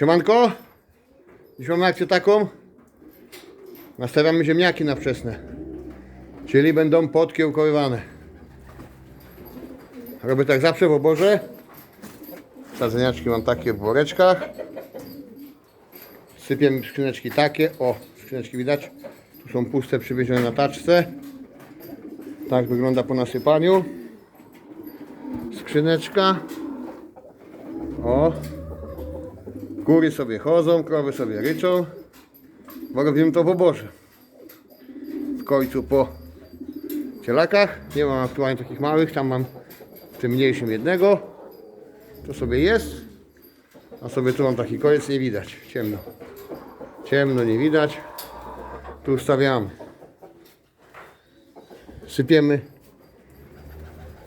Siemanko, dziś mamy akcję taką. Nastawiamy ziemniaki na wczesne. Czyli będą podkiełkowywane. Robię tak zawsze w oborze. Sadzeniaczki mam takie w woreczkach. Sypię skrzyneczki takie. O, skrzyneczki widać. Tu są puste, przywiezione na taczce. Tak wygląda po nasypaniu. Skrzyneczka. O. Kury sobie chodzą, krowy sobie ryczą. Bo robimy to w oborze. W końcu po cielakach. Nie mam aktualnie takich małych, tam mam w tym mniejszym jednego. To sobie jest. A sobie tu mam taki koniec, nie widać. Ciemno. Ciemno, nie widać. Tu stawiamy. Sypiemy.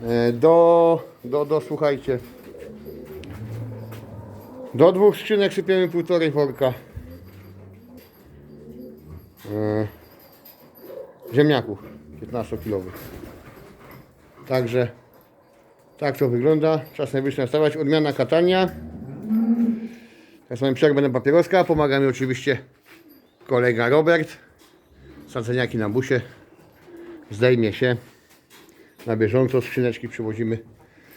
E, Do, do, do, słuchajcie. Do dwóch skrzynek sypiemy półtorej worka. E, Ziemniaków 15-kilowych. Także tak to wygląda. Czas najwyższy nastawać. Odmiana katania. Teraz mamy przerwę na papieroska. Pomaga mi oczywiście kolega Robert. Sadzeniaki na busie. Zdejmie się. Na bieżąco skrzyneczki przywozimy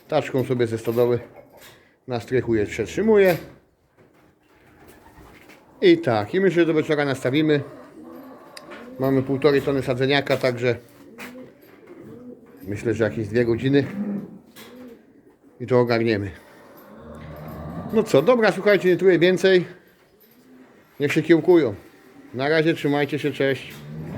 taczką sobie ze stodoły. Na strychu je przetrzymuje. I tak, i myślę, że do wieczora nastawimy. Mamy półtorej tony sadzeniaka, także myślę, że jakieś dwie godziny i to ogarniemy. No co, dobra, słuchajcie, nie truję więcej. Niech się kiełkują. Na razie trzymajcie się, cześć.